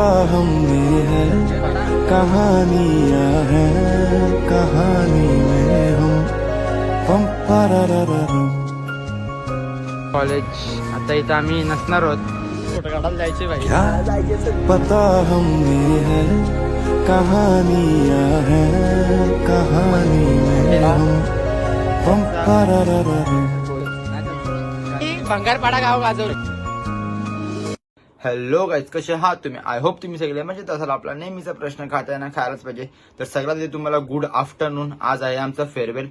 पता हमने है कहानियां हैं कहानी में हम पम परररररम. कॉलेज आता इथं आम्ही नसणार आहोत फोटो काढायला जायचे भाई क्या पता हमने है कहानियां हैं कहानी में हम पम. भंगारपाडा गाव गाजवलं हॅलो गाईज कसे आहात तुम्ही? आय होप तुम्ही सगळे म्हणजे तसा आपला नेहमीचा प्रश्न खाता ना खायलाच पाहिजे. तर सगळ्यात आधी तुम्हाला गुड आफ्टरनून आज आहे आमचा फेअरवेल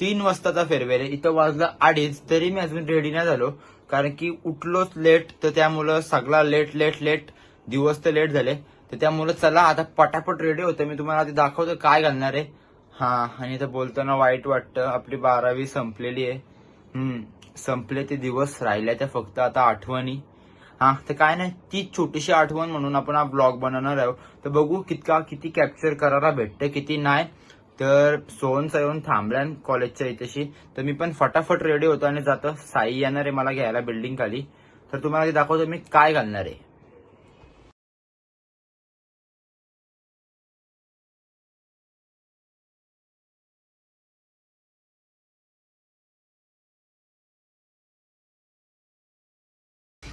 तीन वाजताचा फेअरवेल आहे. इथं वाजला अडीच तरी मी अजून रेडी नाही झालो. कारण की उठलोच लेट तर त्यामुळं सगळा लेट लेट लेट दिवस तर लेट झाले. तर त्यामुळं चला आता पटापट रेडी होतं. मी तुम्हाला आधी दाखवतो काय घालणार आहे. हा आणि इथं बोलताना वाईट वाटतं. आपली बारावी संपलेली आहे. हम्म संपले ते दिवस राहिल्या त्या फक्त आता आठवणी. हा तर काय नाही ती छोटीशी आठवण म्हणून आपण हा ब्लॉग बनवणार आहोत. तर बघू कितका किती कॅप्चर करायला भेटतं किती नाही. तर सोहनचा येऊन थांबल्या कॉलेजच्या इथेशी. तर मी पण फटाफट रेडी होतो आणि जातो. साई येणार आहे मला घ्यायला बिल्डिंग खाली. तर तुम्हाला ते दाखवतो मी काय घालणार आहे.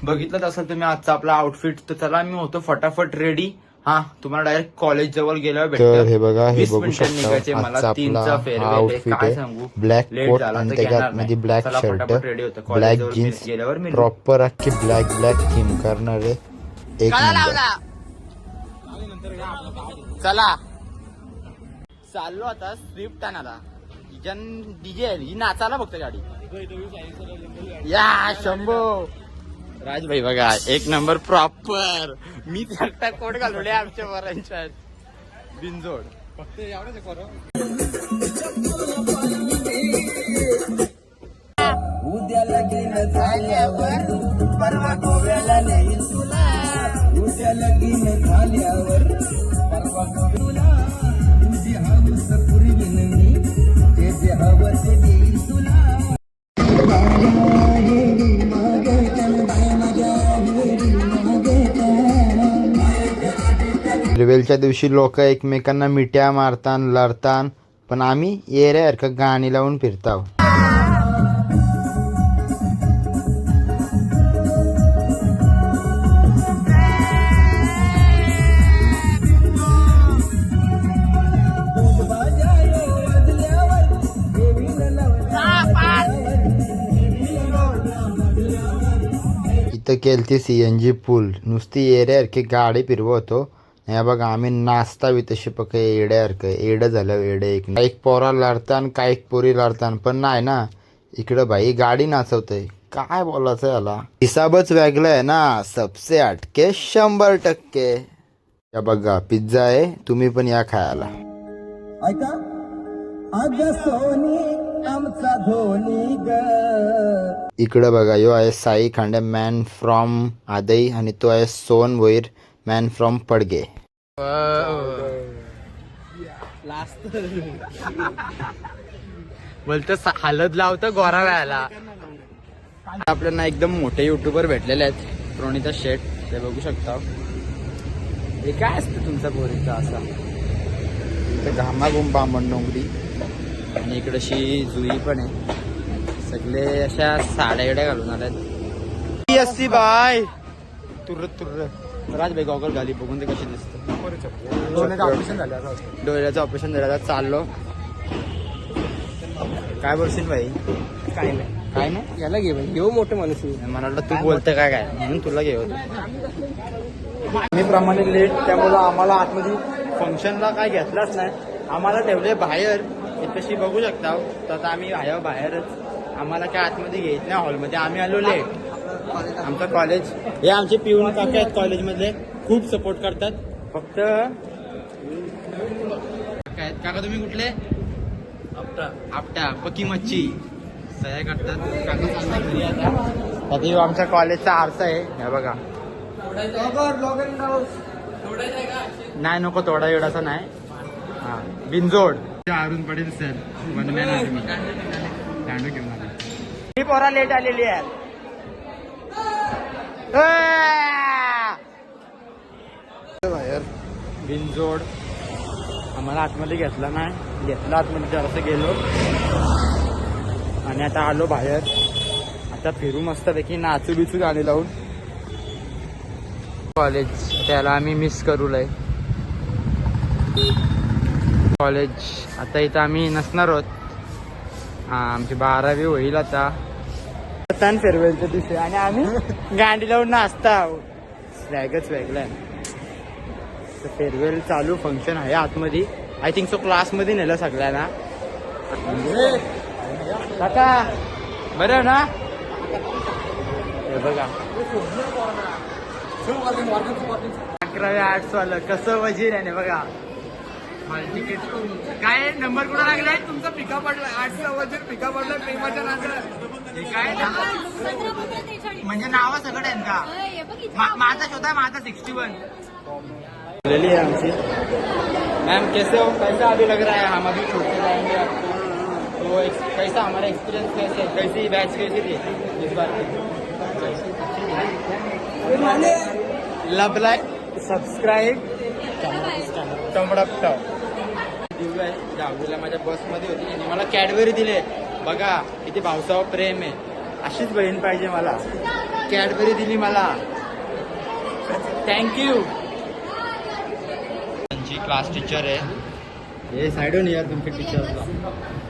बघितलंच असेल तुम्ही आजचा आपला आउटफिट तर चला मी होतो फटाफट रेडी हा तुम्हाला डायरेक्ट कॉलेज जवळ गेल्यावर तर हे बघा हे बघू. शकता. मला तीनचा हा आहे. आउटफिट काय आहे. सांगू? ब्लॅक कोट आणि त्याच्यात मध्ये नाही. ब्लॅक चला शर्ट. ब्लॅक जीन्स प्रॉपर अख्खी ब्लॅक ब्लॅक थीम करणारे एक नंबर चला. चाललो आता स्विफ्ट हिच्यान डीजे ही नाचायला बघते गाडी. या शंभो. राज भाई बघा एक नंबर प्रॉपर मी एकटा कोट घालवले आमच्या वरांच्या बिनजोड. फक्त उद्या लगीन झाल्यावर परवा गोव्याला नाही तुला. उद्या लगीन झाल्यावर परवा गोव्याला. तुझी हवस पुरी विनंती ते जे हवस ते रिवेलच्या दिवशी लोक एकमेकांना मिठ्या मारतान लढतान पण आम्ही येऱ्यासारखं गाणी लावून फिरताव. इथं केलती सी एन जी पूल. नुसती येऱ्यासारखी गाडी फिरवतो. हे बघा आम्ही नाचता बी तशी पक येड्यासारखं येडं झालं येडं एक. काही पोरा लढतान काही पोरी लढतान पण नाही ना. इकडं भाई गाडी नाचवतय. काय बोलायचं याला? हिसाबच वेगळा आहे ना. सबसे अटके शंभर टक्के. या बघा पिझ्झा आहे. तुम्ही पण या खायला. ऐका. सोनी आमचा धोनी ग. इकडं बघा यो आहे साई खांडे मॅन फ्रॉम आदई आणि तो आहे सोन भोईर मॅन फ्रॉम पडगे बोलतो हालत लावतं गोरा व्हायला आपल्याला एकदम मोठे युट्यूबर भेटलेले आहेत. प्रणिता शेट ते बघू शकता. हे काय असतं तुमचा पोरीचा असा? इथे घामा गुंबा डोंगरी. आणि इकडे अशी जुई पण आहे. सगळे अशा साड्या घालून आल्यात एस बाय. तुर्र तुर्र. राजबाई गॉगल घाली बघून ते कशी दिसतं ऑपरेशन झालं डोळ्याचं ऑपरेशन झालं आता चाललो. काय बोलशील भाई? काय नाही. काय नाही? याला घे भाई. घेऊ मोठे माणूस मला वाटलं तू बोलतं काय काय? म्हणून तुला घेऊ मी प्रमाणे लेट त्यामुळं आम्हाला आतमध्ये फंक्शनला काय घेतलाच नाही. आम्हाला ठेवले बाहेर. हे तशी बघू शकता. तर आता आम्ही आहे बाहेरच. आम्हाला काय आतमध्ये घेत नाही हॉलमध्ये आम्ही आलो लेट आमचं कॉलेज हे आमचे पिऊन काका आहेत कॉलेजमधले खूप सपोर्ट करतात. फक्त काका आहेत. काका तुम्ही कुठले? आपटा. पकी मच्छी. सह्या करतात. काका चालला घरी आता. आता ह्यो आमच्या कॉलेजचा आरसा आहे. हे बघा. नाही नको तोडा एवढाचा नाही. हा. बिनजोड. अरुण पडेल सर वनमॅन आर्मी दांडू घेऊन आले. ही पोरा लेट आलेली आहे. बाहेर बिनजोड. आम्हाला आतमध्ये घेतला नाही. घेतला आतमध्ये जरासं गेलो. आणि आता आलो बाहेर. आता फिरू मस्तपैकी नाचू बिचू गाणी लावून. कॉलेज त्याला आम्ही मिस करू लय कॉलेज आता इथं आम्ही नसणार आहोत. हा आमची बारावी होईल आता. तान फेरवेलच्या दिवशी आणि आम्ही गांडी लावून नाचता स्वॅगच वेगळा आहे. फेअरवेल चालू फंक्शन आहे आतमध्ये. आय थिंक सो क्लासमध्ये नेलं सगळ्यांना. काका बरं ना? हे बघा. अकराव्या आर्ट्स वालं कसं वजीर आहे बघा. काय नंबर कुठं लागलाय? तुमचा पिका पडला आर्ट्सचा वजीर पिका पडला प्रेमाच्या नाचं हे काय म्हणजे नावं सगळं आहेत का? मा- माझा शोधा माझा सिक्स्टी वन. लेली है हमसे मैम कैसे हो? कैसा अभी लग रहा है? हम अभी जाएंगे आपको। तो कैसा हमारा एक्सपीरियंस कैसे? कैसी बैच कैसी थी? इस बार लब लाइक सबस्क्राईब टमडपट दिव्या आहे दहावीला माझ्या बसमध्ये होती. आणि मला कॅडबरी दिले बघा किती भावसाव प्रेम आहे. अशीच बहीण पाहिजे मला. कॅडबरी दिली मला. थँक्यू त्यांची क्लास टीचर आहे. हे साईडून यार तुमचे टीचर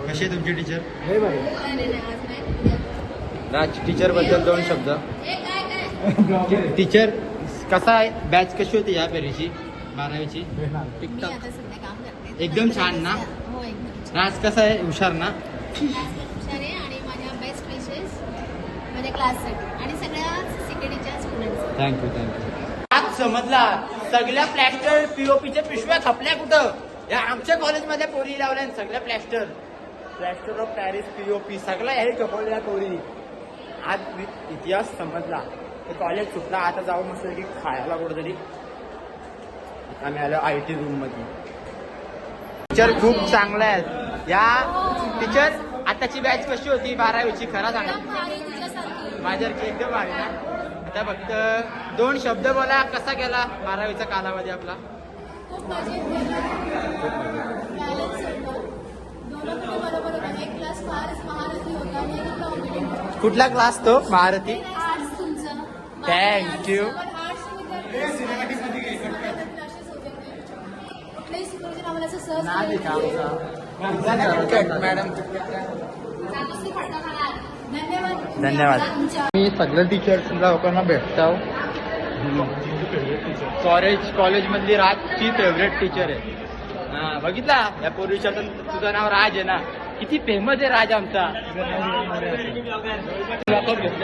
कशी आहे तुमची टीचर हे राज टीचरबद्दल दोन शब्द. टीचर कसा आहे? बॅच कशी होती या फेरीची? बारावीची? मी आता सध्या काम करते. एकदम छान ना? हो एकदम राज कसा आहे? हुशार ना हुशार आहे आणि माझ्या बेस्ट विशेस माझ्या क्लाससाठी. आणि सगळ्या सीकेडीच्या स्टुडंट्स थँक्यू थँक्यू आज समजला. सगळ्या प्लॅस्टर पीओपीच्या पिशव्या खपल्या कुठं? या आमच्या कॉलेजमध्ये पोरी लावल्या आणि सगळ्या plaster plaster of Paris POP सगळं हे खपवल्या पोरी. आज मी- इतिहास समजला. ते कॉलेज सुटला आता जाऊ मस्त की खायला कुठेतरी. आम्ही आलो आय टी रूममध्ये टीचर खूप चांगले आहेत. या टीचर आताची बॅच कशी होती? बारावीची खरा सांगा. माझ्यासारखी एकदम भारी ना. आता फक्त दोन शब्द बोला कसा गेला बारावीचा कालावधी आपला? कुठला क्लास तो? महारथी? तुमचं. Thank धन्यवाद. मी सगळ्या टीचर्स लोकांना भेटतो. कॉलेज कॉलेजमधली राजची फेवरेट टीचर आहे. हा बघितला? या पूर्वीच्या तुझं नाव राज आहे ना. किती फेमस आहे राज आमचा.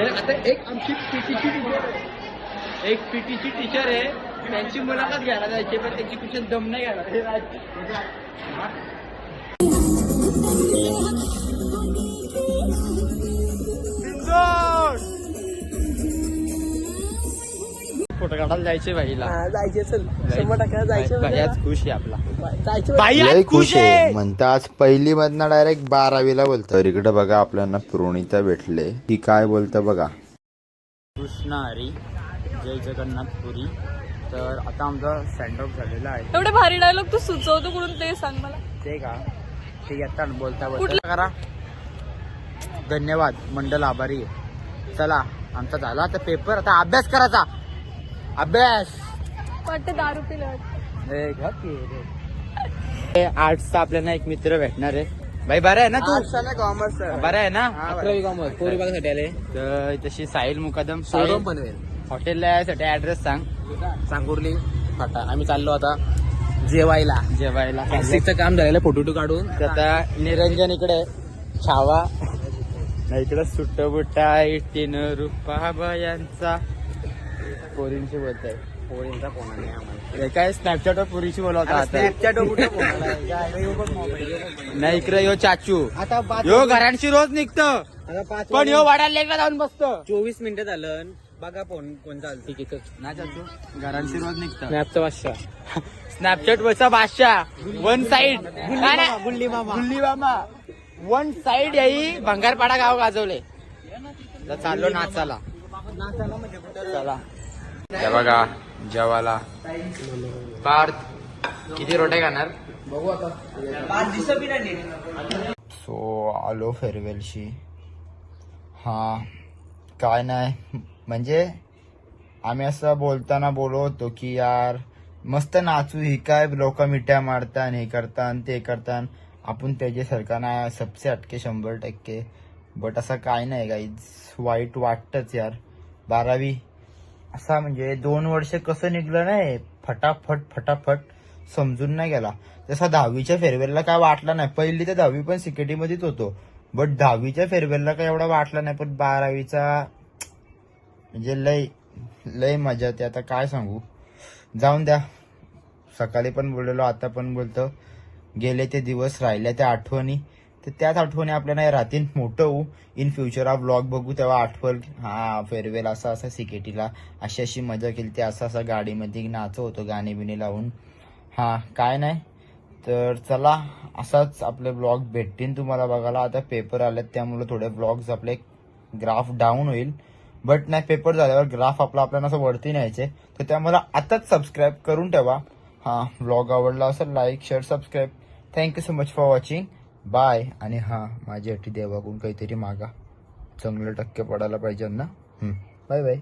आता एक आमची पीटीची टीचर एक पीटीची टीचर आहे. त्यांची मुलाखत घ्यायला जायची पण त्याची कुठे दम नाही घ्यायला. हे राज. फोटो काढायला जायचे बाईला. जायचे चल. शंभर टक्के जायचे भैयाच खुश आहे आपला. जायचे बाई लय आज खुश आहे. म्हणता आज पहिली मधनं डायरेक्ट बारावीला बोलतो तर इकडे बघा आपल्याला प्रोणिता भेटले. ती काय बोलतं बघा. कृष्ण हरी. जय जगन्नाथ पुरी. तर आता आमचा सेंड ऑफ झालेला आहे. एवढे भारी डायलॉग तू सुचवतो कुठून ते सांग मला. ते का? ते येतात बोलता बोलता करा. धन्यवाद मंडल आभारी आहे. चला आमचा झाला आता पेपर आता अभ्यास करायचा. अभ्यास. वाटते दारू. आर्ट्सचा आपल्याला एक मित्र भेटणार आहे. भाई बरं आहे ना तू? कॉमर्स बरं आहे ना? अकरावी कॉमर्स पोरी बघासाठी आले. तर तशी साहिल मुकदम. शोरूम बनवेल हॉटेलला यासाठी ऍड्रेस सांग. सांगुर्ली फाटा. आम्ही चाललो आता जेवायला. जेवायला. प्लास्टिकचं काम झालेलं फोटो टू काढून. तर आता निरंजन इकडे छावा. नाही इकडे सुट्ट बुट्टा इटीन रुपा बयांचा पोरींशी बोलताय. पोरींचा फोन नाही आम्हाला हे काय स्नॅपचॅटवर पोरीशी बोलवता आता? स्नॅपचॅट नाही इकडे यो चाचू. आता पाच यो घरांशी रोज निघतो. आता पाच पण यो वाड्याला लेकला जाऊन बसतो. चोवीस मिनिटं झालं बघा फोन कोण चालतं. ना चाचू. घरांशी रोज निघतो. स्नॅपचा बादशाह. स्नॅपचॅट वरचा बादशाह. वन साइड गुल्ली मामा. गुल्ली मामा वन साइड याही भंगारपाडा गाव गाजवले. तर चाललो नाचाला चला. त्या बघा जेवाला पार्थ किती रोटे खाणार? बघू आता. सो आलो फेअरवेलशी. हा काय नाही. म्हणजे आम्ही असं बोलताना बोलत होतो की यार मस्त नाचू ही काय लोक मिठ्या मारतान हे करतान ते करतान आपण त्याच्यासारखा नाही सबसे हटके शंभर टक्के. बट असं काय नाही गाईज वाईट वाटतच यार. बारावी. असा म्हणजे दोन वर्ष कसं निघलं नाही फटाफट फटाफट समजून नाही गेला. जसा दहावीच्या फेअरवेलला काय वाटला नाही पहिली तर दहावी पण सिक्युरिटीमध्येच होतो बट दहावीच्या फेअरवेलला काय एवढा वाटला नाही पण बारावीचा म्हणजे लय लय मजा ते आता काय सांगू? जाऊन द्या. सकाळी पण बोललेलो आता पण बोलतो. गेले ते दिवस राहिले त्या आठवणी. तर त्याच आठवणी आपल्याला राहतील मोठं होऊ. इन फ्युचर हा ब्लॉग बघू तेव्हा आठवल हा फेअरवेल असा असा सिकेटीला अशी अशी मजा केली ते असं असं गाडीमध्ये नाचो होतो गाणी बिणी लावून. हा काय नाही. तर चला असाच आपले ब्लॉग भेटतील तुम्हाला बघायला. आता पेपर आलेत त्यामुळे थोडे ब्लॉग्स आपले ग्राफ डाऊन होईल. बट नाही पेपर झाल्यावर ग्राफ आपला आपल्याला असं वरती न्यायचे. तर त्यामुळे आताच सबस्क्राईब करून ठेवा. हा ब्लॉग आवडला असेल like share subscribe thank you so much for watching bye आणि हा माझ्यासाठी देवाकडून काहीतरी मागा. चांगलं टक्के पडायला पाहिजे ना बाय बाय.